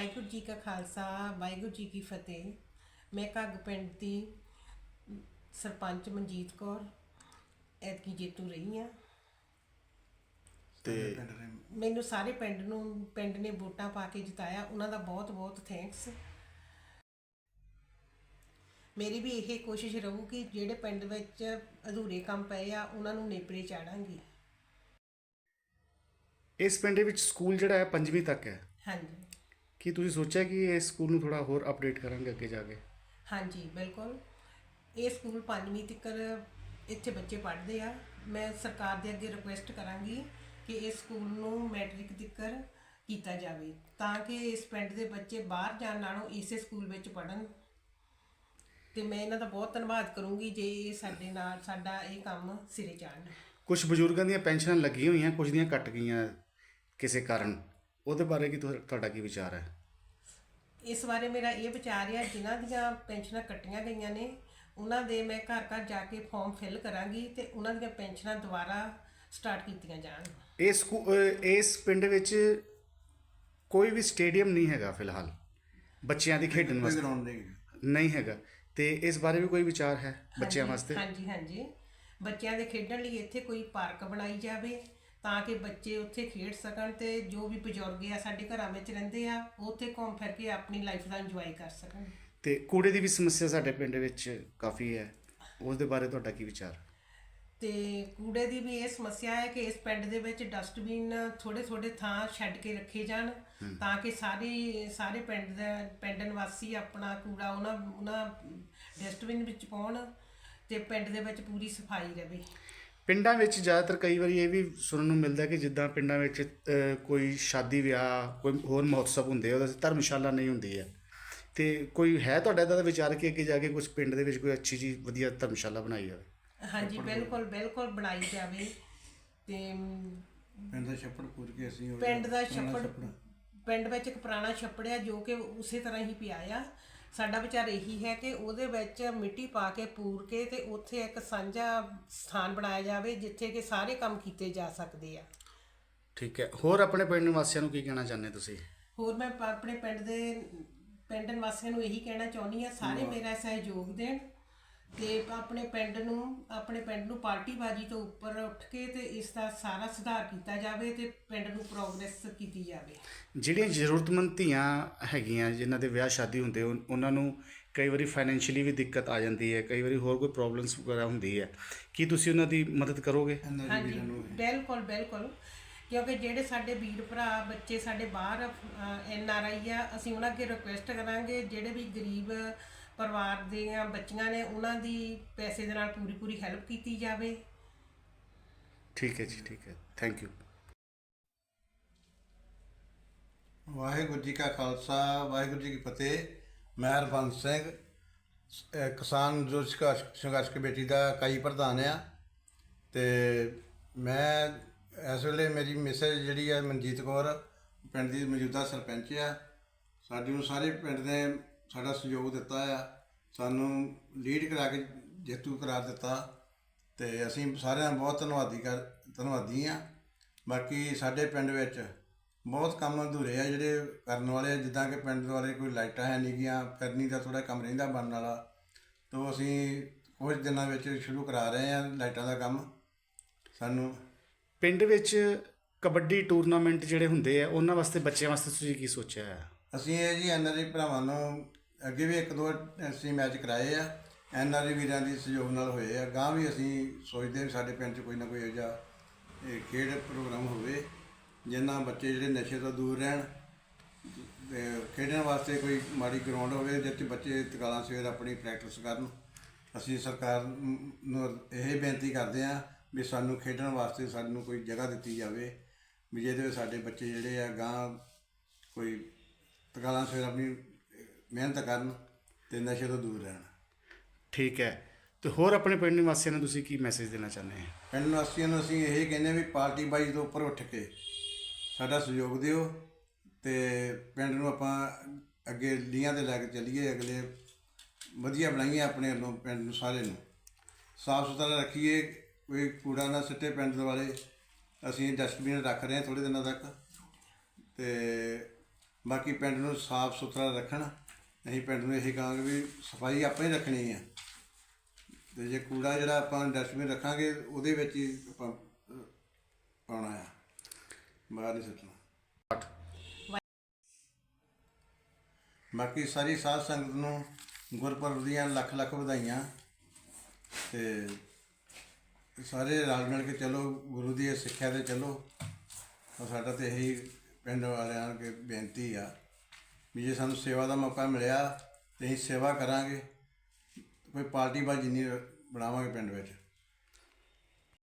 ਵਾਹਿਗੁਰੂ ਜੀ ਕਾ ਖਾਲਸਾ ਵਾਹਿਗੁਰੂ ਜੀ ਕੀ ਫਤਿਹ। ਮੈਂ ਘੱਗ ਪਿੰਡ ਦੀ ਸਰਪੰਚ ਮਨਜੀਤ ਕੌਰ ਐਤਕੀ ਜੇਤੂ ਰਹੀ ਆ ਤੇ ਮੈਨੂੰ ਸਾਰੇ ਪਿੰਡ ਨੂੰ ਪਿੰਡ ਨੇ ਵੋਟਾਂ ਪਾ ਕੇ ਜਿਤਾਇਆ ਉਹਨਾਂ ਦਾ ਬਹੁਤ ਬਹੁਤ ਥੈਂਕਸ ਮੇਰੀ ਵੀ ਇਹ ਕੋਸ਼ਿਸ਼ ਰਹੂਗੀ ਜਿਹੜੇ ਪਿੰਡ ਵਿੱਚ ਅਧੂਰੇ ਕੰਮ ਪਏ ਆ ਉਹਨਾਂ ਨੂੰ ਨੇਪਰੇ ਚਾੜਾਂਗੀ। ਇਸ ਪਿੰਡ ਦੇ ਵਿੱਚ ਸਕੂਲ ਜਿਹੜਾ ਹੈ ਪੰਜਵੀਂ ਤੱਕ ਹੈ। ਹਾਂਜੀ। ਕੀ ਤੁਸੀਂ ਸੋਚਿਆ ਕਿ ਇਸ ਸਕੂਲ ਨੂੰ ਥੋੜਾ ਹੋਰ ਅਪਡੇਟ ਕਰਾਂਗੇ ਅੱਗੇ ਜਾ ਕੇ? ਹਾਂਜੀ ਬਿਲਕੁਲ। ਇਹ ਸਕੂਲ ਪੰਜਵੀਂ ਤੱਕ ਇੱਥੇ ਬੱਚੇ ਪੜ੍ਹਦੇ ਆ। ਮੈਂ ਸਰਕਾਰ ਦੇ ਅੱਗੇ ਰਿਕੁਐਸਟ ਕਰਾਂਗੀ ਕਿ ਇਸ ਸਕੂਲ ਨੂੰ ਮੈਟ੍ਰਿਕ ਤੱਕ ਕੀਤਾ ਜਾਵੇ ਤਾਂ ਕਿ ਇਸ ਪਿੰਡ ਦੇ ਬੱਚੇ ਬਾਹਰ ਜਾਣ ਨਾਲੋਂ ਇਸੇ ਸਕੂਲ ਵਿੱਚ ਪੜ੍ਹਨ। ਤੇ ਮੈਂ ਇਹਨਾਂ ਦਾ ਬਹੁਤ ਧੰਨਵਾਦ ਕਰੂੰਗੀ ਜੇ ਇਹ ਸਾਡੇ ਨਾਲ ਸਾਡਾ ਇਹ ਕੰਮ ਸਿਰੇ ਚਾੜਨ। ਕੁਝ ਬਜ਼ੁਰਗਾਂ ਦੀਆਂ ਪੈਨਸ਼ਨਾਂ ਲੱਗੀਆਂ ਹੋਈਆਂ ਕੁਝ ਦੀਆਂ ਕੱਟ ਗਈਆਂ ਕਿਸੇ ਕਾਰਨ। ਉਹਦੇ ਬਾਰੇ ਕੀ ਤੁਹਾ- ਤੁਹਾਡਾ ਕੀ ਵਿਚਾਰ ਹੈ? ਇਸ ਬਾਰੇ ਮੇਰਾ ਇਹ ਵਿਚਾਰ ਹੈ ਜਿਨ੍ਹਾਂ ਦੀਆਂ ਪੈਨਸ਼ਨਾਂ ਕੱਟੀਆਂ ਗਈਆਂ ਨੇ ਉਹਨਾਂ ਦੇ ਮੈਂ ਘਰ ਘਰ ਜਾ ਕੇ ਫਾਰਮ ਫਿਲ ਕਰਾਂਗੀ ਤੇ ਉਹਨਾਂ ਦੀਆਂ ਪੈਨਸ਼ਨਾਂ ਦੁਬਾਰਾ ਸਟਾਰਟ ਕੀਤੀਆਂ ਜਾਣ। ਇਸ ਸਕੂ- ਅਹ ਇਸ ਪਿੰਡ ਵਿੱਚ ਕੋਈ ਵੀ ਸਟੇਡੀਅਮ ਨਹੀਂ ਹੈਗਾ ਫਿਲਹਾਲ ਬੱਚਿਆਂ ਦੀ ਖੇਡਣ ਵਾਸਤੇ। ਗਰਾਊਂਡ ਨਹੀਂ ਨਹੀਂ ਹੈਗਾ। ਤੇ ਇਸ ਬਾਰੇ ਵੀ ਕੋਈ ਵਿਚਾਰ ਹੈ ਬੱਚਿਆਂ ਹਾਂਜੀ, ਵਾਸਤੇ? ਹਾਂਜੀ ਹਾਂਜੀ। ਬੱਚਿਆਂ ਦੇ ਖੇਡਣ ਲਈ ਇੱਥੇ ਕੋਈ ਪਾਰਕ ਬਣਾਈ ਜਾਵੇ ਤਾਂ ਕਿ ਬੱਚੇ ਉੱਥੇ ਖੇਡ ਸਕਣ ਤੇ ਜੋ ਵੀ ਬਜ਼ੁਰਗ ਆ ਸਾਡੇ ਘਰਾਂ ਵਿੱਚ ਰਹਿੰਦੇ ਆ ਉਹ ਉੱਥੇ ਘੁੰਮ ਫਿਰ ਕੇ ਆਪਣੀ ਲਾਈਫ ਦਾ ਇੰਜੋਏ ਕਰ ਸਕਣ। ਤੇ ਕੂੜੇ ਦੀ ਵੀ ਸਮੱਸਿਆ ਸਾਡੇ ਪਿੰਡ ਵਿੱਚ ਕਾਫੀ ਹੈ। ਉਸ ਦੇ ਬਾਰੇ ਤੁਹਾਡਾ ਕੀ ਵਿਚਾਰ? ਤੇ ਕੂੜੇ ਦੀ ਵੀ ਇਹ ਸਮੱਸਿਆ ਹੈ ਕਿ ਇਸ ਪਿੰਡ ਦੇ ਵਿੱਚ ਡਸਟਬਿਨ ਥੋੜੇ ਥੋੜੇ ਥਾਂ ਛੱਡ ਕੇ ਰੱਖੇ ਜਾਣ ਤਾਂ ਕਿ ਸਾਰੇ ਸਾਰੇ ਪਿੰਡ ਦਾ ਪਿੰਡ ਨਿਵਾਸੀ ਆਪਣਾ ਕੂੜਾ ਉਹਨਾਂ ਉਹਨਾਂ ਡਸਟਬਿਨ ਵਿੱਚ ਪਾਉਣ ਤੇ ਪਿੰਡ ਦੇ ਵਿੱਚ ਪੂਰੀ ਸਫ਼ਾਈ ਰਹੇ। ਪਿੰਡਾਂ ਵਿੱਚ ਜ਼ਿਆਦਾਤਰ ਕਈ ਵਾਰੀ ਇਹ ਵੀ ਸੁਣਨ ਨੂੰ ਮਿਲਦਾ ਕਿ ਜਿੱਦਾਂ ਪਿੰਡਾਂ ਵਿੱਚ ਕੋਈ ਸ਼ਾਦੀ ਵਿਆਹ ਕੋਈ ਹੋਰ ਮਹੋਤਸਵ ਹੁੰਦੇ ਉਹਦੇ ਧਰਮਸ਼ਾਲਾ ਨਹੀਂ ਹੁੰਦੀ ਹੈ ਤੇ ਕੋਈ ਹੈ ਤੁਹਾਡਾ ਇਹਦਾ ਦਾ ਵਿਚਾਰ ਕਿ ਅੱਗੇ ਜਾ ਕੇ ਕੁਝ ਪਿੰਡ ਦੇ ਵਿੱਚ ਕੋਈ ਅੱਛੀ ਜੀ ਵਧੀਆ ਧਰਮਸ਼ਾਲਾ ਬਣਾਈ ਜਾਵੇ? ਹਾਂਜੀ ਬਿਲਕੁਲ ਬਿਲਕੁਲ ਬਣਾਈ ਜਾਵੇ। ਤੇ ਪਿੰਡ ਦਾ ਛੱਪੜ ਪੂਰ ਕੇ ਅਸੀਂ ਪਿੰਡ ਦਾ ਛੱਪੜ। ਪਿੰਡ ਵਿੱਚ ਇੱਕ ਪੁਰਾਣਾ ਛੱਪੜ ਆ ਜੋ ਕਿ ਉਸੇ ਤਰ੍ਹਾਂ ਹੀ ਪਿਆ ਆ। ਸਾਡਾ ਵਿਚਾਰ ਇਹੀ ਹੈ ਕਿ ਉਹਦੇ ਵਿੱਚ ਮਿੱਟੀ ਪਾ ਕੇ ਪੂਰ ਕੇ ਤੇ ਉੱਥੇ ਇੱਕ ਸਾਂਝਾ ਸਥਾਨ ਬਣਾਇਆ ਜਾਵੇ ਜਿੱਥੇ ਕਿ ਸਾਰੇ ਕੰਮ ਕੀਤੇ ਜਾ ਸਕਦੇ ਆ। ਠੀਕ ਹੈ। ਹੋਰ ਆਪਣੇ ਪਿੰਡ ਨਿਵਾਸੀਆਂ ਨੂੰ ਕੀ ਕਹਿਣਾ ਚਾਹੁੰਦੇ ਤੁਸੀਂ? ਹੋਰ ਮੈਂ ਆਪਣੇ ਪਿੰਡ ਦੇ ਪਿੰਡ ਨਿਵਾਸੀਆਂ ਨੂੰ ਇਹੀ ਕਹਿਣਾ ਚਾਹੁੰਦੀ ਆ ਸਾਰੇ ਮੇਰਾ ਸਹਿਯੋਗ ਦੇਣ। ਤੇ ਆਪਣੇ ਪਿੰਡ ਨੂੰ ਆਪਣੇ ਪਿੰਡ ਨੂੰ ਪਾਰਟੀਬਾਜ਼ੀ ਤੋਂ ਉੱਪਰ ਉੱਠ ਕੇ ਤੇ ਇਸ ਦਾ ਸਾਰਾ ਸੁਧਾਰ ਕੀਤਾ ਜਾਵੇ ਤੇ ਪਿੰਡ ਨੂੰ ਪ੍ਰੋਗਰੈਸ ਕੀਤੀ ਜਾਵੇ। ਜਿਹੜੀਆਂ ਜ਼ਰੂਰਤਮੰਦ ਧੀਆਂ ਹੈਗੀਆਂ ਜਿਨ੍ਹਾਂ ਦੇ ਵਿਆਹ ਸ਼ਾਦੀ ਹੁੰਦੇ ਉਨ- ਉਹਨਾਂ ਨੂੰ ਕਈ ਵਾਰੀ ਫਾਈਨੈਂਸ਼ੀਅਲੀ ਵੀ ਦਿੱਕਤ ਆ ਜਾਂਦੀ ਹੈ ਕਈ ਵਾਰੀ ਹੋਰ ਕੋਈ ਪ੍ਰੋਬਲਮਸ ਵਗੈਰਾ ਹੁੰਦੀ ਹੈ। ਕੀ ਤੁਸੀਂ ਉਹਨਾਂ ਦੀ ਮਦਦ ਕਰੋਗੇ? ਹਾਂਜੀ ਬਿਲਕੁਲ। ਬਿਲਕੁਲ ਕਿਉਂਕਿ ਜਿਹੜੇ ਸਾਡੇ ਵੀਰ ਭਰਾ ਬੱਚੇ ਸਾਡੇ ਬਾਹਰ ਐਨ ਆਰ ਆਈ ਆ ਅਸੀਂ ਉਹਨਾਂ ਅੱਗੇ ਰਿਕੁਐਸਟ ਕਰਾਂਗੇ ਜਿਹੜੇ ਵੀ ਗਰੀਬ ਪਰਿਵਾਰ ਦੀਆਂ ਬੱਚੀਆਂ ਨੇ ਉਹਨਾਂ ਦੀ ਪੈਸੇ ਦੇ ਨਾਲ ਪੂਰੀ ਪੂਰੀ ਹੈਲਪ ਕੀਤੀ ਜਾਵੇ। ਠੀਕ ਹੈ ਜੀ ਠੀਕ ਹੈ। ਥੈਂਕ ਯੂ ਵਾਹਿਗੁਰੂ ਜੀ ਕਾ ਖਾਲਸਾ ਵਾਹਿਗੁਰੂ ਜੀ ਕੀ ਫਤਿਹ। ਮੈਂ ਹਰਬੰਸ ਸਿੰਘ ਅਹ ਕਿਸਾਨ ਜੋ ਸੰਘਰਸ਼ ਸੰਘਰਸ਼ ਕਮੇਟੀ ਦਾ ਇਕਾਈ ਪ੍ਰਧਾਨ ਆ। ਤੇ ਮੈਂ ਇਸ ਵੇਲੇ ਮੇਰੀ ਮਿਸੇਜ ਜਿਹੜੀ ਆ ਮਨਜੀਤ ਕੌਰ ਪਿੰਡ ਦੀ ਮੌਜੂਦਾ ਸਰਪੰਚ ਆ। ਸਾਡੀ ਨੂੰ ਸਾਰੇ ਪਿੰਡ ਨੇ ਸਾਡਾ ਸਹਿਯੋਗ ਦਿੱਤਾ ਆ। ਸਾਨੂੰ ਲੀਡ ਕਰਾ ਕੇ ਜੇਤੂ ਕਰਾਰ ਦਿੱਤਾ ਤੇ ਅਸੀਂ ਸਾਰਿਆਂ ਦਾ ਬਹੁਤ ਧੰਨਵਾਦੀ ਕਰ ਧੰਨਵਾਦੀ ਆ। ਬਾਕੀ ਸਾਡੇ ਪਿੰਡ ਵਿੱਚ ਬਹੁਤ ਕੰਮ ਅਧੂਰੇ ਆ ਜਿਹੜੇ ਕਰਨ ਵਾਲੇ ਜਿੱਦਾਂ ਕਿ ਪਿੰਡ ਦੁਆਰੇ ਕੋਈ ਲਾਈਟਾਂ ਹੈ ਨਹੀਂ ਗੀਆਂ ਫਿਰਨੀ ਦਾ ਥੋੜਾ ਕੰਮ ਰਹਿੰਦਾ ਬਣਨ ਵਾਲਾ। ਤੋਂ ਅਸੀਂ ਕੁਝ ਦਿਨਾਂ ਵਿੱਚ ਸ਼ੁਰੂ ਕਰਾ ਰਹੇ ਆ ਲਾਈਟਾਂ ਦਾ ਕੰਮ। ਸਾਨੂੰ ਪਿੰਡ ਵਿੱਚ ਕਬੱਡੀ ਟੂਰਨਾਮੈਂਟ ਜਿਹੜੇ ਹੁੰਦੇ ਆ ਉਹਨਾਂ ਵਾਸਤੇ ਬੱਚਿਆਂ ਵਾਸਤੇ ਤੁਸੀਂ ਕੀ ਸੋਚਿਆ ਹੈ ਅਸੀਂ ਇਹ ਜੀ ਐਨਆਰਆਈ ਭਰਾਵਾਂ ਨੂੰ ਅੱਗੇ ਵੀ ਇੱਕ ਦੋ ਅਸੀਂ ਮੈਚ ਕਰਾਏ ਆ ਐਨਆਰਆਈ ਵੀਰਾਂ ਦੀ ਸਹਿਯੋਗ ਨਾਲ ਹੋਏ ਆ। ਗਾਂ ਵੀ ਅਸੀਂ ਸੋਚਦੇ ਵੀ ਸਾਡੇ ਪਿੰਡ 'ਚ ਕੋਈ ਨਾ ਕੋਈ ਇਹੋ ਜਿਹਾ, ਇਹ ਖੇਡ ਪ੍ਰੋਗਰਾਮ ਹੋਵੇ ਜਿਨ੍ਹਾਂ ਬੱਚੇ ਜਿਹੜੇ ਨਸ਼ੇ ਤੋਂ ਦੂਰ ਰਹਿਣ, ਤੇ ਖੇਡਣ ਵਾਸਤੇ ਕੋਈ ਮਾੜੀ ਗਰਾਊਂਡ ਹੋਵੇ ਜਿੱਥੇ ਬੱਚੇ ਤਕਾਲਾਂ ਸਵੇਰ ਆਪਣੀ ਪ੍ਰੈਕਟਿਸ ਕਰਨ। ਅਸੀਂ ਸਰਕਾਰ ਨੂੰ ਇਹ ਬੇਨਤੀ ਕਰਦੇ ਹਾਂ ਵੀ ਸਾਨੂੰ ਖੇਡਣ ਵਾਸਤੇ ਸਾਨੂੰ ਕੋਈ ਜਗ੍ਹਾ ਦਿੱਤੀ ਜਾਵੇ, ਵੀ ਜਿਹਦੇ ਵਿੱਚ ਸਾਡੇ ਬੱਚੇ ਜਿਹੜੇ ਆ ਗਾਂ ਕੋਈ ਤਕਾਲਾਂ ਸਵੇਰ ਆਪਣੀ ਮਿਹਨਤ ਕਰਨ ਤੇ ਨਸ਼ੇ ਤੋਂ ਦੂਰ ਰਹਿਣ। ਠੀਕ ਹੈ। ਤੇ ਹੋਰ ਆਪਣੇ ਪਿੰਡ ਨਿਵਾਸੀਆਂ ਨੂੰ ਤੁਸੀਂ ਕੀ ਮੈਸੇਜ ਦੇਣਾ ਚਾਹੁੰਦੇ ਹੋ? ਪਿੰਡ ਨਿਵਾਸੀਆਂ ਨੂੰ ਅਸੀਂ ਇਹ ਕਹਿੰਦੇ ਵੀ ਪਾਰਟੀ ਬਾਜੀ ਤੋਂ ਉੱਪਰ ਉੱਠ ਕੇ ਸਾਡਾ ਸਹਿਯੋਗ ਦਿਓ ਤੇ ਪਿੰਡ ਨੂੰ ਆਪਾਂ ਅੱਗੇ ਲੀਹਾਂ ਤੇ ਲੈ ਕੇ ਚੱਲੀਏ ਅਗਲੇ ਵਧੀਆ ਬਣਾਈਏ ਆਪਣੇ ਵੱਲੋਂ ਪਿੰਡ ਨੂੰ ਸਾਰੇ ਨੂੰ। ਸਾਫ਼ ਸੁਥਰਾ ਰੱਖੀਏ ਕੋਈ ਕੂੜਾ ਨਾ ਸਿੱਟੇ ਪਿੰਡ ਦੇ ਵਾਲੇ। ਅਸੀਂ ਡਸਟਬਿਨ ਰੱਖ ਰਹੇ ਹਾਂ ਥੋੜੇ ਦਿਨਾਂ ਤੱਕ ਤੇ ਬਾਕੀ ਪਿੰਡ ਨੂੰ ਸਾਫ਼ ਸੁਥਰਾ ਰੱਖਣ। ਅਸੀਂ ਪਿੰਡ ਨੂੰ ਇਹੀ ਕਹਾਂਗੇ ਵੀ ਸਫ਼ਾਈ ਆਪਾਂ ਹੀ ਰੱਖਣੀ ਆ। ਤੇ ਜੇ ਕੂੜਾ ਜਿਹੜਾ ਆਪਾਂ ਡਸਟਬਿਨ ਰੱਖਾਂਗੇ, ਉਹਦੇ ਵਿੱਚ ਹੀ ਆਪਾਂ ਪਾਉਣਾ ਆ। ਬਾਹਰ ਨਹੀਂ ਸੁੱਟਣਾ। ਬਾਕੀ ਸਾਰੀ ਸਾਧ ਸੰਗਤ ਨੂੰ ਗੁਰਪੁਰਬ ਦੀਆਂ ਲੱਖ ਲੱਖ ਵਧਾਈਆਂ। ਤੇ ਸਾਰੇ ਰਲ ਮਿਲ ਕੇ ਚਲੋ, ਗੁਰੂ ਦੀ ਸਿੱਖਿਆ ਤੇ ਚਲੋ। ਸਾਡਾ ਤੇ ਇਹੀ ਪਿੰਡ ਵਾਲਿਆਂ ਨੂੰ ਬੇਨਤੀ ਆ। ਵੀ ਜੇ ਸਾਨੂੰ ਸੇਵਾ ਦਾ ਮੌਕਾ ਮਿਲਿਆ, ਤੇ ਅਸੀਂ ਸੇਵਾ ਕਰਾਂਗੇ। ਕੋਈ ਪਾਰਟੀ ਬਾਜੀ ਨਹੀਂ ਬਣਾਵਾਂਗੇ ਪਿੰਡ ਵਿੱਚ।